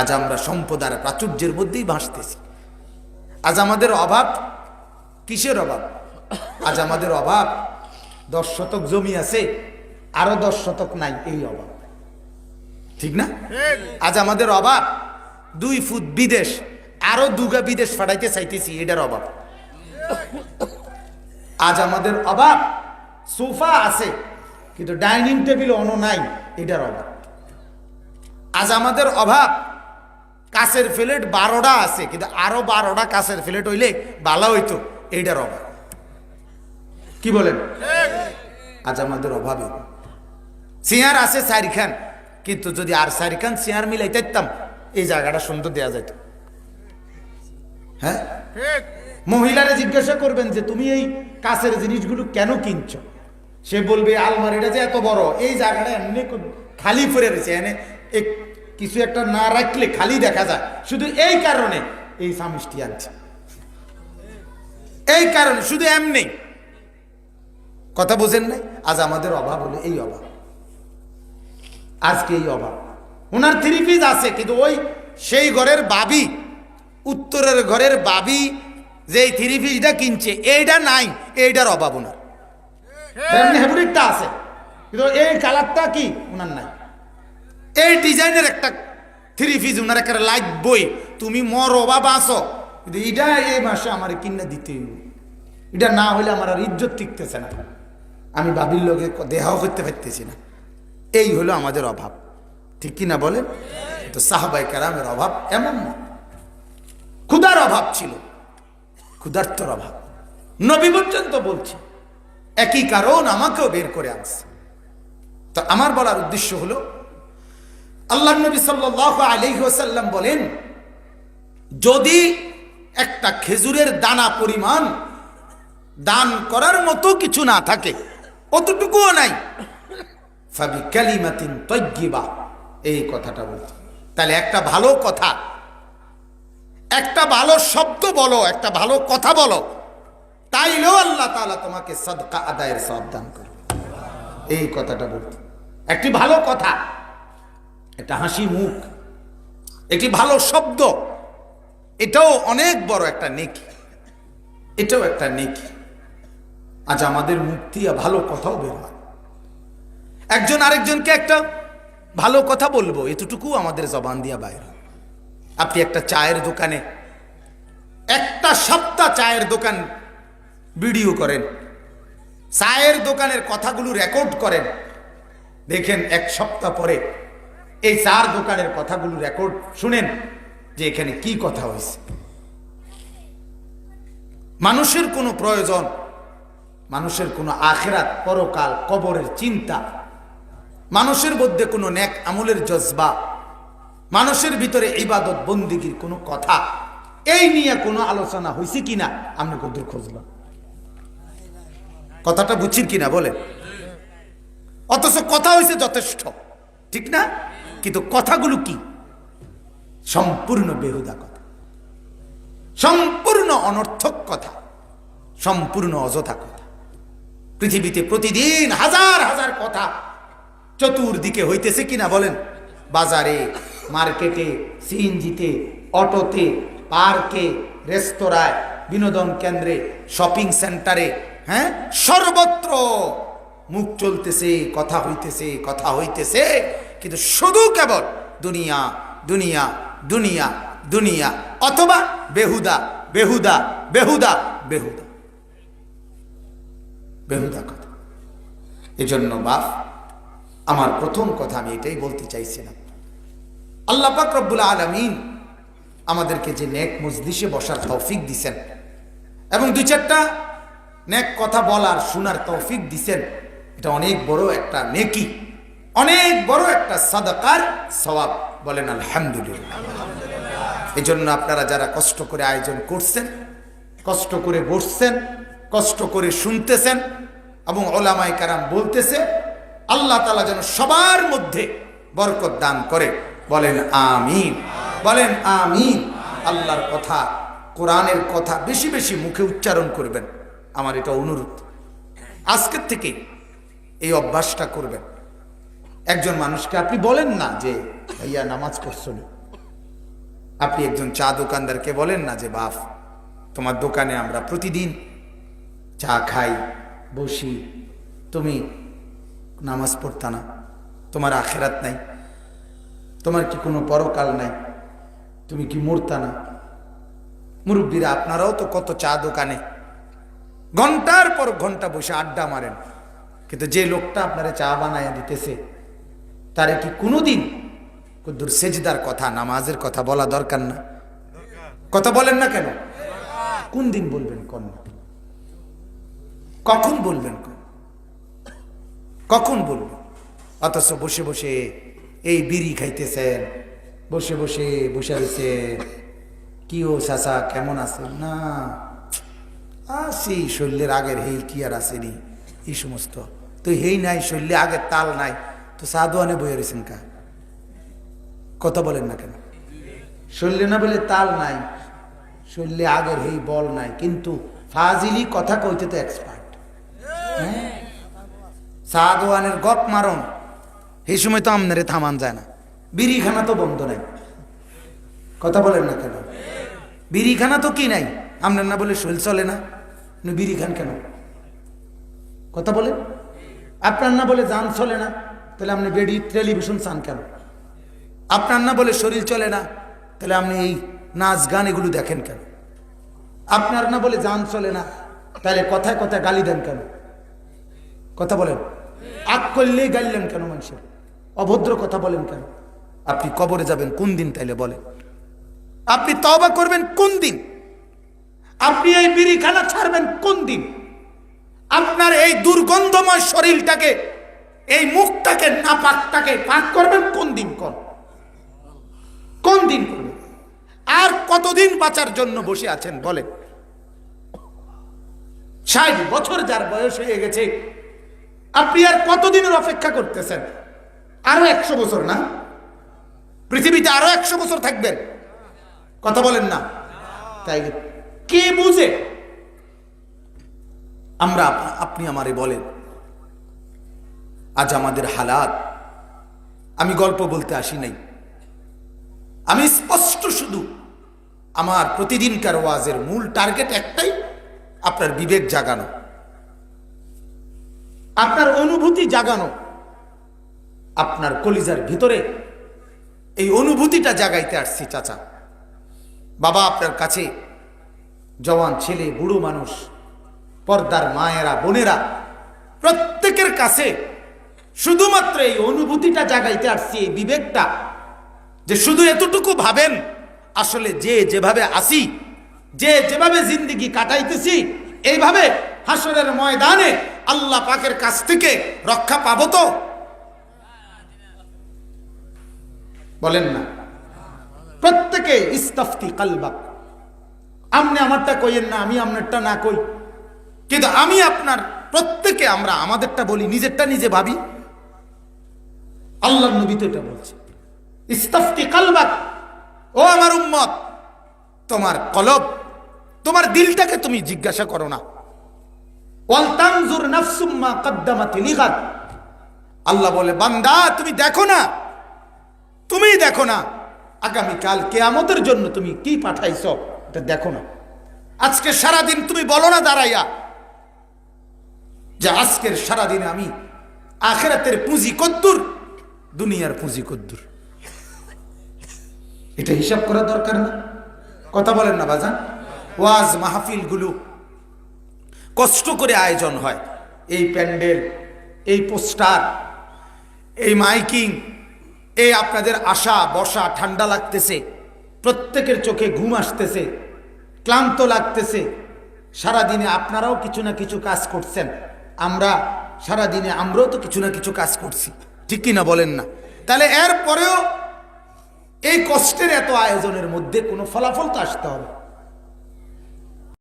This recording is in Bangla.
আজ আমরা সম্পদ আর প্রাচুর্যের মধ্যেই ভাসতেছি। আজ আমাদের অভাব, কিসের অভাব? আজ আমাদের অভাব, দশ শতক জমি আছে, আরও দশ শতক নাই এই অভাব। ঠিক না? আজ আমাদের অভাব, দুই ফুট বিদেশ, আরও দুগা বিদেশ ফাটাইতে চাইতেছি, এটার অভাব। আজ আমাদের অভাব, সোফা আছে, কিন্তু ডাইনিং টেবিল অন নাই, এটার অভাব। আজ আমাদের অভাব কাছের প্লেট বারোটা আছে, কিন্তু আরও বারোটা কাছের প্লেট হইলে ভালো হইতো, এইটার অভাব। কি বলেন? আজ আমাদের অভাবে চেয়ার আছে চারিখান, কিন্তু যদি আর চারিখান চেয়ার মিলাই পারতাম এই জায়গাটা সুন্দর দেওয়া যেত হ্যাঁ? মহিলারা জিজ্ঞাসা করবেন যে, তুমি এই কাছের জিনিসগুলো কেন কিনছো? সে বলবে, আলমারিটা যে এত বড়, এই জায়গাটা এমনি খালি পড়ে রয়েছে, এনে এক কিছু একটা না রাখলে খালি দেখা যায়। শুধু এই কারণে এই সামিষ্টি আনছে। এই কারণে শুধু এমনি। কথা বোঝেন নাই? আজ আমাদের অভাব হলো এই অভাব। আজকে এই অভাব। ওনার থ্রি পিস আছে কিন্তু ওই সেই ঘরের বাবি উত্তরের ঘরের বাবি যে এই থ্রি পিসটা কিনছে এইটা নাই এইটার অভাব ওনার। এমনি হ্যাবুরিটটা আছে। কিন্তু এই কালারটা কি? ওনার নাই। এই ডিজাইনের একটা থ্রি পিস ওনার একটা লাইট বই। তুমি মর অভাব আসো কিন্তু এটা এই মাসে আমার কিনে দিতে। এটা না হলে আমার আর ইজ্জত টিকতেছে না। আমি বাবির লোকে দেহ করতে পারতেছি না। এই হলো আমাদের অভাব। ঠিক কি না বলেন? তো সাহাবাই কারামের অভাব এমন না। ক্ষুধার অভাব ছিল। ক্ষুধার্তর অভাব। নবী পর্যন্ত বলছে, একই কারণ আমাকেও বের করে আনছে। তো আমার বলার উদ্দেশ্য হলো আল্লাহ নবী সাল্লাহ আলহ্লাম বলেন, যদি একটা খেজুরের দানা পরিমাণ দান করার মতো কিছু না থাকে, অতটুকুও নাই। ফাবি ক্যালিমাতিন তৈগিবা এই কথাটা বলতে তাহলে একটা ভালো কথা, একটা ভালো শব্দ বলো, একটা ভালো কথা বলো, তাইলেও আল্লাহ তাআলা তোমাকে সদকা আদায়ের সব দান করবে। এই কথাটা বলতে একটি ভালো কথা একটা হাসি মুখ, একটি ভালো শব্দ, এটাও অনেক বড় একটা নেকি, এটাও একটা নেকি। আজ আমাদের মুক্তি আর ভালো কথাও বের হয়। একজন আরেকজনকে একটা ভালো কথা বলব এতটুকু আমাদের জবান দিয়া বাইরে আপনি একটা চায়ের দোকানে, একটা সপ্তাহ চায়ের দোকান ভিডিও করেন, চায়ের দোকানের কথাগুলো রেকর্ড করেন, দেখেন এক সপ্তাহ পরে এই চার দোকানের কথাগুলো রেকর্ড শুনেন যে এখানে কি কথা হয়েছে। মানুষের কোনো প্রয়োজন, মানুষের কোনো আখেরাত, পরকাল, কবরের চিন্তা, মানুষের মধ্যে কোনো ন্যাক আমলের জজবা, মানুষের ভিতরে ইবাদত বন্দিগির কোনো কথা, এই নিয়ে কোনো আলোচনা হয়েছে কিনা আপনি কত খুঁজলাম কথাটা বুঝছেন কিনা বলেন? অথচ কথা হয়েছে যথেষ্ট, ঠিক না? কিন্তু কথাগুলো কি? সম্পূর্ণ বেহুদা কথা। সম্পূর্ণ অনর্থক কথা। সম্পূর্ণ অযথা কথা। পৃথিবীতে প্রতিদিন হাজার হাজার কথা চতুর্দিকে হইতেছে কিনা বলেন? বাজারে, মার্কেটে, সিএনজিতে, অটোতে, পার্কে, রেস্তোরাঁয়, বিনোদন কেন্দ্রে, শপিং সেন্টারে হ্যাঁ? সর্বত্র মুখ চলতেছে, কথা হইতেছে কথা হইতেছে। কিন্তু শুধু কেবল দুনিয়া দুনিয়া দুনিয়া দুনিয়া অথবা বেহুদা বেহুদা বেহুদা বেহুদা। বেহুদা কথা। এজন্য বাপ, আমার প্রথম কথা আমি এটাই বলতে চাইছিলাম। আল্লাহ পাক রব্বুল আলমিন আমাদেরকে যে নেক মজলিসে বসার তৌফিক দিছেন এবং দুই চারটা নেক কথা বলার, শোনার তৌফিক দিছেন, এটা অনেক বড় একটা নেকি। অনেক বড় একটা সাদাকার সওয়াব বলেন, আলহামদুলিল্লাহ। এই জন্য আপনারা যারা কষ্ট করে আয়োজন করছেন, কষ্ট করে বসছেন, কষ্ট করে শুনতেছেন এবং ওলামাই কারাম বলতেছে, আল্লাহ তালা যেন সবার মধ্যে বরকত দান করে। বলেন, আমিন। বলেন, আমিন। আল্লাহর কথা, কোরআনের কথা বেশি বেশি মুখে উচ্চারণ করবেন। আমার এটা অনুরোধ। আজকের থেকে এই অভ্যাসটা করবেন। একজন মানুষকে আপনি বলেন না যে, ভাইয়া, নামাজ পড়ছো আপনি একজন চা দোকানদারকে বলেন না যে বাপ তোমার দোকানে আমরা প্রতিদিন চা খাই, বসি। তুমি নামাজ পড়তা না। তোমার আখেরাত নাই। তোমার কি কোনো পরকাল নাই? তুমি কি মরতা না? মুরব্বীরা, আপনারাও তো কত চা দোকানে ঘণ্টার পর ঘণ্টা বসে আড্ডা মারেন। কিন্তু যে লোকটা আপনারা চা বানায় দিতেছে তারে কি কোনোদিন কুদ্দুর সেজদার কথা, নামাজের কথা বলা দরকার না? কথা বলেন না কেন? কোন দিন বলবেন কোন কখন বলবেন কোন? কখন বলবেন? অথচ বসে বসে এই বিড়ি খাইতেছেন, বসে বসে বসে রয়েছে কি ও চাচা, কেমন আছে না আসি শৈলের আগের হেই কি আর আসেনি এই সমস্ত। তো হেই নাই শৈলে আগের তাল নাই। তো সাদোয়ানে বয়ে রয়েছেন কা? কথা বলেন না কেন? শৈলে না বলে তাল নাই শৈলে আগের হেই বল নাই, কিন্তু ফাজিলি কথা কইতে তো এক্সপার্ট সাদোয়ানের গপ মারণ, এই সময় তো আমনারে থামান যায় না। বিড়িখানা তো বন্ধ নাই। কথা বলেন না কেন? বিড়িখানা তো কি নাই? আপনার না বলে শৈল চলে না। বিড়ি খান কেন? কথা বলেন। আপনার না বলে যান চলে না। তাহলে আপনি বেডি টেলিভিশন চান কেন? আপনার না বলে শরীর চলে না, তাহলে আপনি এই নাচ গান এগুলো দেখেন কেন? আপনার না বলে যান চলে না, তাহলে কথায় কথায় গালি দেন কেন? কথা বলেন। আগ করলেই গাইলেন কেন মানুষের? অভদ্র কথা বলেন কেন? আপনি কবরে যাবেন, কোন দিন তাইলে বলেন? আপনি তবা করবেন কোন দিন? আপনি এই বিড়িখানা ছাড়বেন কোন দিন? আপনার এই দুর্গন্ধময় শরীরটাকে এই মুখটাকে, নাপাকটাকে পাক করবেন, কোন দিন কর। কোন দিন করবেন আর কতদিন বাঁচার জন্য বসে আছেন, বলেন। ষাট বছর যার বয়স হয়ে গেছে, আপনি আর কতদিনের অপেক্ষা করতেছেন? আরও একশো বছর না? পৃথিবীতে আরও একশো বছর থাকবেন। কথা বলেন না। তাই কে বুঝে? আমরা আপনি আমারে বলেন। আজ আমাদের হালাত। আমি গল্প বলতে আসি নাই। আমি স্পষ্ট শুধু আমার প্রতিদিনকার ওয়াজের মূল টার্গেট একটাই, আপনার বিবেক জাগানো। আপনার অনুভূতি জাগানো। আপনার কলিজার ভিতরে এই অনুভূতিটা জাগাইতে আসছি, চাচা। বাবা আপনার কাছে জওয়ান ছেলে, বুড়ো মানুষ, পর্দার মায়েরা, বোনেরা, প্রত্যেকের কাছে শুধুমাত্র এই অনুভূতিটা জাগাইতে আসছি, এই বিবেকটা, যে শুধু এতটুকু ভাবেন, আসলে যে যেভাবে আসি, যে যেভাবে জিন্দিগি কাটাইতেছি, এইভাবে হাসরের ময়দানে আল্লাহ পাকের কাছ থেকে রক্ষা পাবো তো? বলেন না। প্রত্যেকে ইস্তফতি কালবাক। আপনি আমারটা কইেন না, আমি আপনারটা না কই। কিন্তু আমি আপনার, প্রত্যেকে আমরা আমাদেরটা বলি, নিজেরটা নিজে ভাবি। আল্লাহ নবী তো এটা বলছে। ইস্তফতি কালবাক, ও আমার উম্মত, তোমার কলব, তোমার দিলটাকে তুমি জিজ্ঞাসা করো না। ওয়ালতানজুর নাফসুম্মা কদ্দামাত লিগাত আল্লাহ বলে, বান্দা, তুমি দেখো না, তুমি দেখো না, আগামীকাল কেয়ামতের জন্য তুমি কি পাঠাইছ, এটা দেখো না। আজকে সারাদিন তুমি বলো না দাঁড়াইয়া যে আজকের সারাদিনে আমি আখেরাতের পুঁজি কদ্দুর দুনিয়ার পুঁজি কদ্দুর। এটা হিসাব করা দরকার না। কথা বলেন না বাজান। ওয়াজ, মাহফিলগুলো কষ্ট করে আয়োজন হয়। এই প্যান্ডেল, এই পোস্টার, এই মাইকিং, এই আপনাদের আশা বসা, ঠান্ডা লাগতেছে, প্রত্যেকের চোখে ঘুম আসতেছে, ক্লান্ত লাগতেছে। সারাদিনে আপনারাও কিছু না কিছু কাজ করছেন। আমরা সারাদিনে আমরাও তো কিছু না কিছু কাজ করছি। ঠিক কি না বলেন না। তাহলে এর পরেও এই কষ্টের এত আয়োজনের মধ্যে কোনো ফলাফল তো আসতে হবে।